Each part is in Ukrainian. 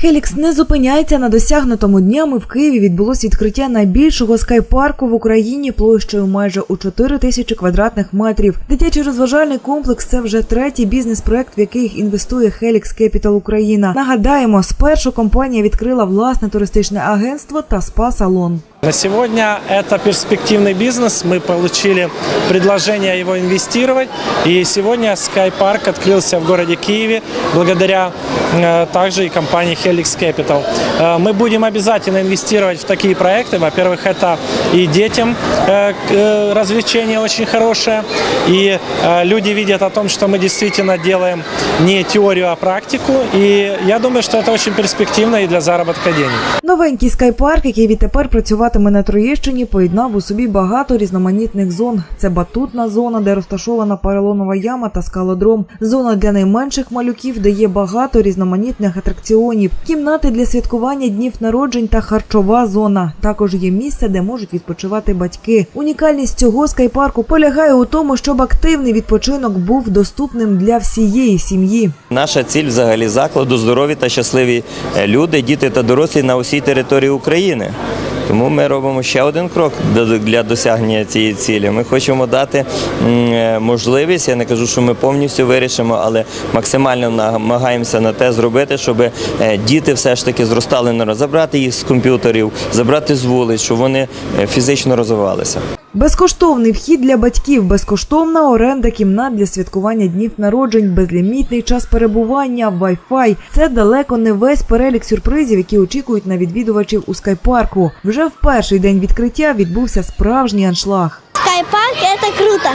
Хелікс не зупиняється на досягнутому днями. В Києві відбулось відкриття найбільшого скайпарку в Україні площею майже у 4 тисячі квадратних метрів. Дитячий розважальний комплекс це вже третій бізнес-проект, в який інвестує Хелікс Кепітал Україна. Нагадаємо, спершу компанія відкрила власне туристичне агентство та спа-салон. На сегодня это перспективный бизнес. Мы получили предложение его инвестировать. И сегодня Sky Park открылся в городе Киеве благодаря э, также и компании Helix Capital. Э, мы будем обязательно инвестировать в такие проекты. Во-первых, это и детям э, к- э, развлечение очень хорошее. И э, люди видят о том, что мы действительно делаем не теорию, а практику. И я думаю, что это очень перспективно и для заработка денег. Новенький скайпарк, який відтепер працюватиме на Троєщині, поєднав у собі багато різноманітних зон. Це батутна зона, де розташована поролонова яма та скалодром. Зона для найменших малюків, де є багато різноманітних атракціонів, кімнати для святкування днів народжень та харчова зона. Також є місце, де можуть відпочивати батьки. Унікальність цього скайпарку полягає у тому, щоб активний відпочинок був доступним для всієї сім'ї. Наша ціль взагалі закладу здорові та щасливі е, люди, діти та дорослі на усій території України. Тому ми робимо ще один крок для досягнення цієї цілі. Ми хочемо дати е, можливість. Я не кажу, що ми повністю вирішимо, але максимально намагаємося на те зробити, щоб е, діти все ж таки зростали на забрати їх з комп'ютерів, забрати з вулиць, щоб вони е, фізично розвивалися. Безкоштовний вхід для батьків, безкоштовна оренда кімнат для святкування днів народжень, безлімітний час перебування, Wi-Fi. Це далеко не весь перелік сюрпризів, які очікують на відвідувачів у скайпарку. Вже в перший день відкриття відбувся справжній аншлаг. Скайпарк це круто.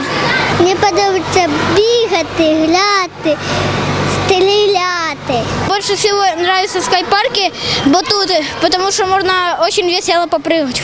Мені подобається бігати, гуляти, стріляти. Больше всего нравятся скайпарки, батуты, потому что можно очень весело попрыгать.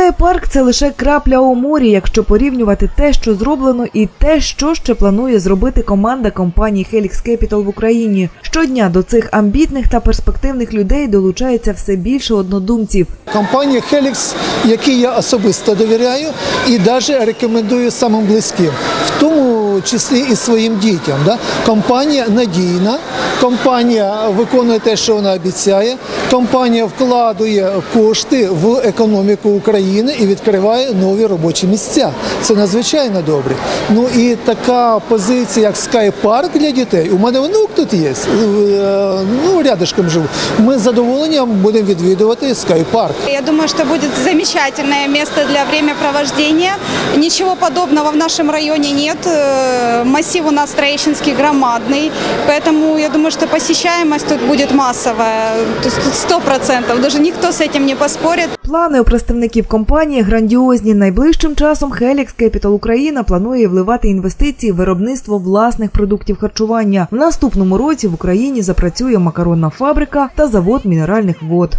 Скайпарк це лише крапля у морі, якщо порівнювати те, що зроблено, і те, що ще планує зробити команда компанії Helix Capital в Україні. Щодня до цих амбітних та перспективних людей долучається все більше однодумців. Компанія Helix, якій я особисто довіряю і навіть рекомендую самим близьким, в тому числі і своїм дітям. Да? Компанія надійна, компанія виконує те, що вона обіцяє Компанія вкладує кошти в економіку України і відкриває нові робочі місця. Це надзвичайно добре. Ну і така позиція, як Sky Park для дітей. У мене онук тут є. е, Ну, рядышком живу. Ми з задоволенням будемо відвідувати Sky Park. Я думаю, что будет замечательное место для времяпровождения. Ничего подобного в нашем районе нет. Э, Массив у нас Троещинский громадный, поэтому я думаю, что посещаемость тут будет массовая. То есть тут сто процентов. Даже ніхто з цим не поспорить. Плани у представників компанії грандіозні. Найближчим часом Helix Capital Україна планує вливати інвестиції в виробництво власних продуктів харчування. В наступному році в Україні запрацює макаронна фабрика та завод мінеральних вод.